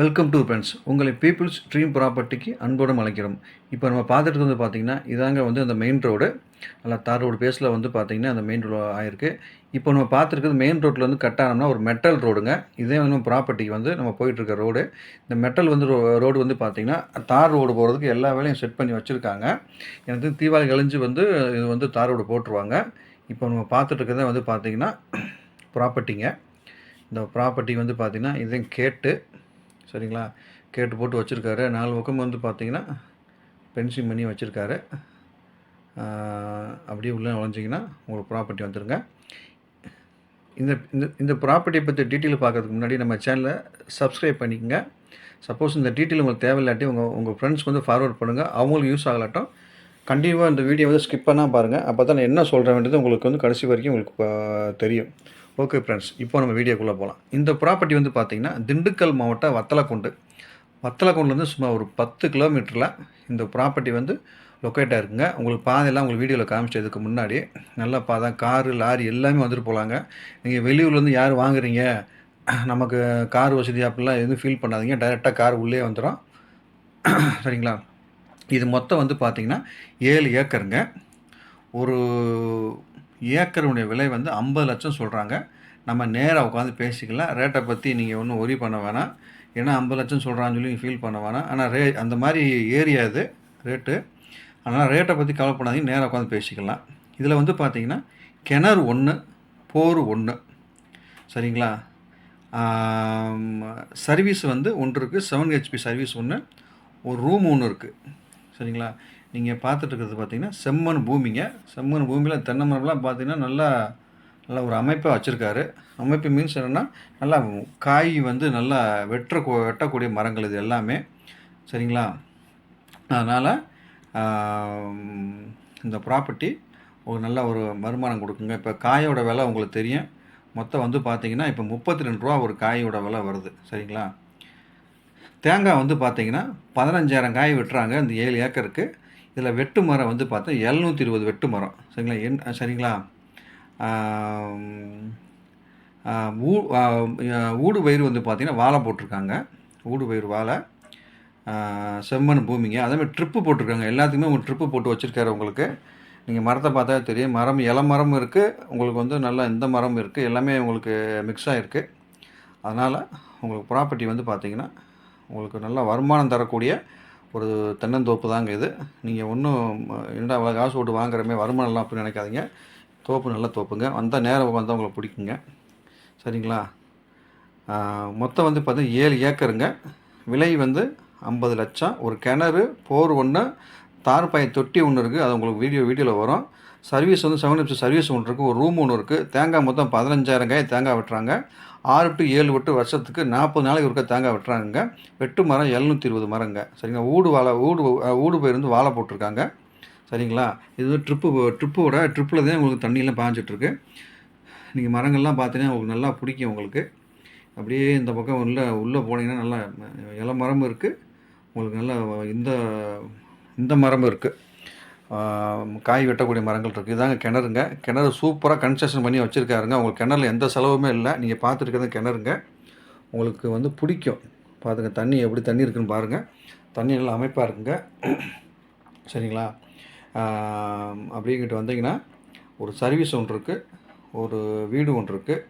Welcome to friends உங்களை peoples dream ப்ராப்பர்ட்டிக்கு அன்போடு அழைக்கிறோம். இப்போ நம்ம பார்த்துட்டு வந்து பார்த்தீங்கன்னா இதாங்க வந்து அந்த மெயின் ரோடு நல்லா தார் ரோடு பேஸில் வந்து பார்த்தீங்கன்னா அந்த மெயின் ரோடு ஆயிருக்கு. இப்போ நம்ம பார்த்துருக்குறது மெயின் ரோட்டில் வந்து கட் ஆனோம்னா ஒரு மெட்டல் ரோடுங்க இதே வந்து ப்ராப்பர்ட்டிக்கு வந்து நம்ம போயிட்டுருக்க ரோடு இந்த மெட்டல் வந்து ரோடு வந்து பார்த்திங்கன்னா தார் ரோடு போகிறதுக்கு எல்லா வேலையும் செட் பண்ணி வச்சுருக்காங்க. எனக்கு தீபாவளி கழிஞ்சு வந்து இது வந்து தார் ரோடு போட்டுருவாங்க. இப்போ நம்ம பார்த்துட்ருக்கிறத வந்து பார்த்திங்கன்னா ப்ராப்பர்ட்டிங்க இந்த ப்ராப்பர்ட்டி வந்து பார்த்திங்கன்னா இதையும் கேட்டு சரிங்களா? கேட்டு போட்டு வச்சுருக்காரு. நாலு பக்கம் வந்து பார்த்தீங்கன்னா பென்சிங் பண்ணி வச்சுருக்காரு. அப்படியே உள்ளே நுழைஞ்சிங்கன்னா உங்களுக்கு ப்ராப்பர்ட்டி வந்துடுங்க இந்த இந்த இந்த ப்ராப்பர்ட்டியை பற்றி டீட்டெயில் பார்க்கறதுக்கு முன்னாடி நம்ம சேனலை சப்ஸ்கிரைப் பண்ணிக்கோங்க. சப்போஸ் இந்த டீட்டெயில் உங்களுக்கு தேவையில்லாட்டி உங்கள் உங்கள் ஃப்ரெண்ட்ஸ்க்கு வந்து ஃபார்வர்ட் பண்ணுங்கள் அவங்களுக்கு யூஸ் ஆகலாட்டும். கண்டிப்பாக இந்த வீடியோ வந்து ஸ்கிப் பண்ணால் பாருங்கள் அப்போ தான் நான் என்ன சொல்கிறேன் வேண்டியது உங்களுக்கு வந்து கடைசி வரைக்கும் உங்களுக்கு தெரியும். ஓகே ஃப்ரெண்ட்ஸ் இப்போ நம்ம வீடியோக்குள்ளே போகலாம் இந்த ப்ராப்பர்ட்டி வந்து பார்த்திங்கன்னா திண்டுக்கல் மாவட்டம் வத்தலக்குண்டு. வத்தலக்குண்டுலேருந்து சுமார் ஒரு பத்து கிலோமீட்டரில் இந்த ப்ராப்பர்ட்டி வந்து லொக்கேட்டாக இருக்குங்க உங்களுக்கு பாதையெல்லாம் உங்களுக்கு வீடியோவில் காமிச்சதுக்கு முன்னாடி நல்லா பாதை காரு லாரி எல்லாமே வந்துட்டு போகலாங்க நீங்கள் வெளியூர்லேருந்து யார் வாங்குறீங்க? நமக்கு கார் வசதி அப்படிலாம் எதுவும் ஃபீல் பண்ணாதீங்க. டைரெக்டாக கார் உள்ளே வந்துடும் சரிங்களா? இது மொத்தம் வந்து பார்த்திங்கன்னா ஏழு ஏக்கருங்க. ஒரு ஏக்கருடைய விலை வந்து ஐம்பது லட்சம் சொல்கிறாங்க நம்ம நேராக உட்காந்து பேசிக்கலாம். ரேட்டை பற்றி நீங்கள் ஒன்றும் ஒரி பண்ண வேணாம். ஏன்னா ஐம்பது லட்சம் சொல்கிறான்னு சொல்லி ஃபீல் பண்ண வேணாம். ஆனால் ரே அந்த மாதிரி ஏரியா இது ரேட்டு அதனால் ரேட்டை பற்றி கவலைப்படாதீங்க நேராக உட்காந்து பேசிக்கலாம். இதில் வந்து பார்த்தீங்கன்னா கிணறு ஒன்று போர் ஒன்று சரிங்களா? சர்வீஸ் வந்து ஒன்று இருக்குது செவன் ஹெச்பி சர்வீஸ் ஒன்று ஒரு ரூம் ஒன்று இருக்குது சரிங்களா? நீங்கள் பார்த்துட்டு இருக்கிறது பார்த்தீங்கன்னா செம்மண் பூமிங்க. செம்மண் பூமியில் தென்னை மரம்லாம் பார்த்தீங்கன்னா நல்லா நல்லா ஒரு அமைப்பாக வச்சுருக்காரு. அமைப்பு மீன்ஸ் என்னென்னா நல்லா காய் வந்து நல்லா வெட்டுற வெட்டக்கூடிய மரங்கள் இது எல்லாமே. சரிங்களா? அதனால் இந்த ப்ராப்பர்ட்டி ஒரு நல்ல ஒரு வருமானம் கொடுக்குங்க. இப்போ காயோட விலை உங்களுக்கு தெரியும். மொத்தம் வந்து பார்த்திங்கன்னா இப்போ முப்பத்தி ரெண்டு ரூபா ஒரு காயோட விலை வருது. சரிங்களா? தேங்காய் வந்து பார்த்திங்கன்னா பதினஞ்சாயிரம் காய் வெட்டுறாங்க இந்த ஏழு ஏக்கருக்கு. இதில் வெட்டு மரம் வந்து பார்த்தா எழுநூற்றி இருபது வெட்டு மரம். சரிங்களா? என் சரிங்களா? ஊ ஊடு பயிர் வந்து பார்த்திங்கன்னா வாழை போட்டிருக்காங்க. ஊடு பயிர் வாழை செம்மண் பூமிங்க. அதேமாதிரி ட்ரிப்பு போட்டிருக்காங்க. எல்லாத்துக்குமே உங்கள் ட்ரிப்பு போட்டு வச்சுருக்காரு உங்களுக்கு. நீங்கள் மரத்தை பார்த்தா தெரியும். மரம் இலை மரம் இருக்குது உங்களுக்கு வந்து நல்லா இந்த மரம் இருக்குது எல்லாமே உங்களுக்கு மிக்ஸ் ஆகிருக்கு அதனால் உங்களுக்கு ப்ராப்பர்ட்டி வந்து பார்த்திங்கன்னா உங்களுக்கு நல்ல வருமானம் தரக்கூடிய ஒரு தென்னந்தோப்பு தாங்க இது. நீங்கள் ஒன்றும் என்னடா அவ்வளோ காசு போட்டு வாங்குறமே வருமானம்லாம் அப்படின்னு நினைக்காதீங்க. தோப்பு நல்ல தோப்புங்க. வந்தால் நேரம் வந்தால் உங்களுக்கு பிடிக்குங்க. சரிங்களா? மொத்தம் வந்து பார்த்தீங்கன்னா ஏழு ஏக்கருங்க. விலை வந்து ஐம்பது லட்சம். ஒரு கிணறு போர் ஒன்று தார்பாய் தொட்டி ஒன்று இருக்குது அது உங்களுக்கு வீடியோ வீடியோவில் வரும். சர்வீஸ் வந்து செவன் நிமிஷம் சர்வீஸ் ஒன்று இருக்குது ஒரு ரூம் ஒன்று இருக்குது தேங்காய் மொத்தம் பதினஞ்சாயிரம் காய் தேங்காய் வெட்டுறாங்க. ஆறு டு ஏழு விட்டு வருஷத்துக்கு நாற்பது நாளைக்கு ஒருக்க தேங்காய் வெட்டுறாங்க வெட்டு மரம் எழுநூற்றி இருபது மரங்க. சரிங்களா? ஊடு வாழை ஊடு ஊடு போயிருந்து வாழை போட்டிருக்காங்க. சரிங்களா? இது வந்து ட்ரிப்பு ட்ரிப்போட ட்ரிப்பில் தான் உங்களுக்கு தண்ணியெல்லாம் பாஞ்சிட்ருக்கு நீங்கள் மரங்கள்லாம் பார்த்தீங்கன்னா உங்களுக்கு நல்லா பிடிக்கும் உங்களுக்கு. அப்படியே இந்த பக்கம் உள்ளே உள்ளே போனீங்கன்னா நல்லா இலை மரமும் இருக்குது உங்களுக்கு நல்லா இந்த இந்த மரமும் இருக்குது காய் வெட்டக்கூடிய மரங்கள் இருக்குது இதாங்க கிணறுங்க. கிணறு சூப்பராக கன்ஸ்ட்ரக்ஷன் பண்ணி வச்சுருக்காருங்க. உங்களுக்கு கிணறுல எந்த செலவுமே இல்லை. நீங்கள் பார்த்துருக்கிறது கிணறுங்க. உங்களுக்கு வந்து பிடிக்கும். பார்த்துங்க தண்ணி எப்படி தண்ணி இருக்குன்னு பாருங்கள் தண்ணி நல்லா அமைப்பாக இருக்குங்க. சரிங்களா? அப்படிங்கிட்டு வந்தீங்கன்னா ஒரு சர்வீஸ் ஒன்று இருக்குது ஒரு வீடு ஒன்று இருக்குது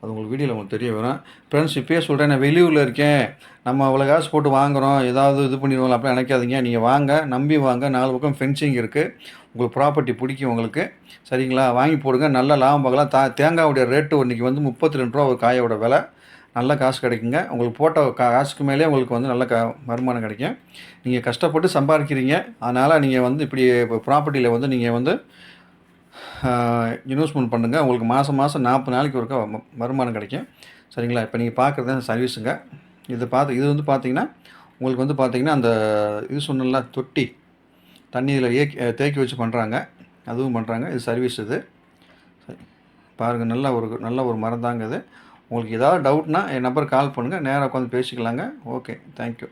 அது உங்களுக்கு வீடியோவில் உங்களுக்கு தெரிய வேணும் ஃப்ரெண்ட்ஸ் இப்போயே சொல்கிறேன் நான் வெளியூரில் இருக்கேன். நம்ம அவ்வளோ காசு போட்டு வாங்குகிறோம் ஏதாவது இது பண்ணிடுவோம் அப்படி நினைக்காதீங்க. நீங்கள் வாங்க நம்பி வாங்க. நாலு பக்கம் ஃபென்சிங் இருக்குது உங்களுக்கு ப்ராப்பர்ட்டி பிடிக்கும் உங்களுக்கு. சரிங்களா? வாங்கி போடுங்க. நல்ல லாபம் பார்க்கலாம். தா தேங்காவுடைய ரேட்டு இன்றைக்கி வந்து முப்பத்தி ரெண்டு ரூபா ஒரு காயோட விலை. நல்ல காசு கிடைக்குங்க. உங்களுக்கு போட்ட கா- காசுக்கு மேலே உங்களுக்கு வந்து நல்ல க வருமானம் கிடைக்கும். நீங்கள் கஷ்டப்பட்டு சம்பாதிக்கிறீங்க. அதனால் நீங்கள் வந்து இப்படி இப்போ ப்ராப்பர்ட்டியில் வந்து நீங்கள் வந்து இன்வெஸ்ட்மெண்ட் பண்ணுங்கள் உங்களுக்கு மாதம் மாதம் நாற்பது நாளைக்கு ஒருக்கா வருமானம் கிடைக்கும். சரிங்களா? இப்போ நீங்கள் பார்க்குறது தான் சர்வீஸுங்க இது பார்த்து இது வந்து பார்த்தீங்கன்னா உங்களுக்கு வந்து பார்த்தீங்கன்னா அந்த இது சொன்னல தொட்டி. தண்ணியில் ஏக்கி தேக்கி வச்சு பண்ணுறாங்க அதுவும் பண்ணுறாங்க இது சர்வீஸ் இது. சரி. பாருங்கள் நல்ல ஒரு நல்ல ஒரு மரம் தாங்க இது. உங்களுக்கு ஏதாவது டவுட்னா என் நம்பர் கால் பண்ணுங்கள் நேராக உட்காந்து பேசிக்கலாங்க. Okay thank you